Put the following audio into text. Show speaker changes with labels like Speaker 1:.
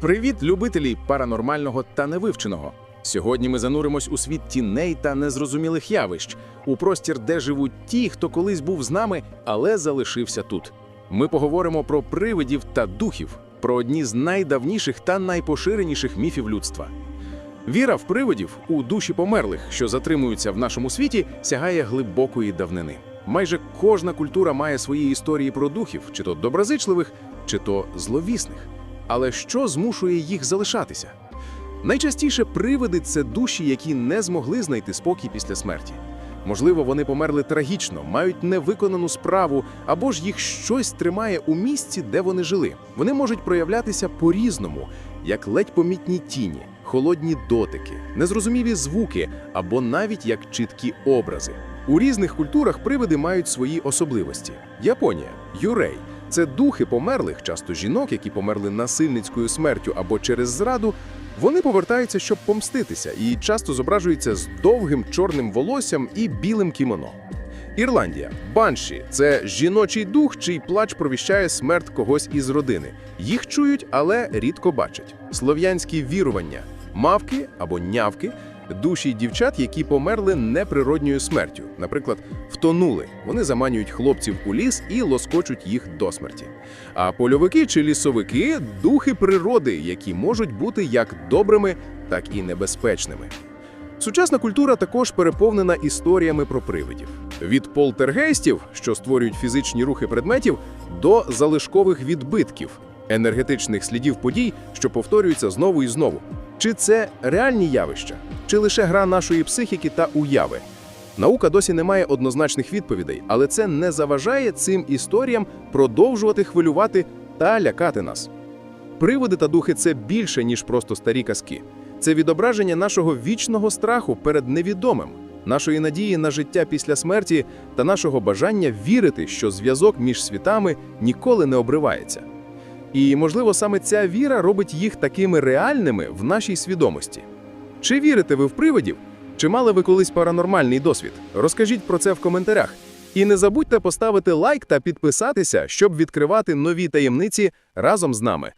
Speaker 1: Привіт, любителі паранормального та невивченого. Сьогодні ми зануримось у світ тіней та незрозумілих явищ, у простір, де живуть ті, хто колись був з нами, але залишився тут. Ми поговоримо про привидів та духів, про одні з найдавніших та найпоширеніших міфів людства. Віра в привидів у душі померлих, що затримуються в нашому світі, сягає глибокої давнини. Майже кожна культура має свої історії про духів, чи то доброзичливих, чи то зловісних. Але що змушує їх залишатися? Найчастіше привиди це душі, які не змогли знайти спокій після смерті. Можливо, вони померли трагічно, мають невиконану справу, або ж їх щось тримає у місці, де вони жили. Вони можуть проявлятися по-різному, як ледь помітні тіні, холодні дотики, незрозумілі звуки або навіть як чіткі образи. У різних культурах привиди мають свої особливості. Японія, юрей це духи померлих, часто жінок, які померли насильницькою смертю або через зраду. Вони повертаються, щоб помститися, і часто зображуються з довгим чорним волоссям і білим кімоно. Ірландія банші це жіночий дух, чий плач провіщає смерть когось із родини. Їх чують, але рідко бачать. Слов'янські вірування, мавки або нявки душі дівчат, які померли неприродньою смертю, наприклад, втонули. Вони заманюють хлопців у ліс і лоскочуть їх до смерті. А польовики чи лісовики духи природи, які можуть бути як добрими, так і небезпечними. Сучасна культура також переповнена історіями про привидів. Від полтергейстів, що створюють фізичні рухи предметів, до залишкових відбитків, енергетичних слідів подій, що повторюються знову і знову. Чи це реальні явища, чи лише гра нашої психіки та уяви? Наука досі не має однозначних відповідей, але це не заважає цим історіям продовжувати хвилювати та лякати нас. Привиди та духи це більше, ніж просто старі казки. Це відображення нашого вічного страху перед невідомим, нашої надії на життя після смерті та нашого бажання вірити, що зв'язок між світами ніколи не обривається. І, можливо, саме ця віра робить їх такими реальними в нашій свідомості. Чи вірите ви в привидів? Чи мали ви колись паранормальний досвід? Розкажіть про це в коментарях. І не забудьте поставити лайк та підписатися, щоб відкривати нові таємниці разом з нами.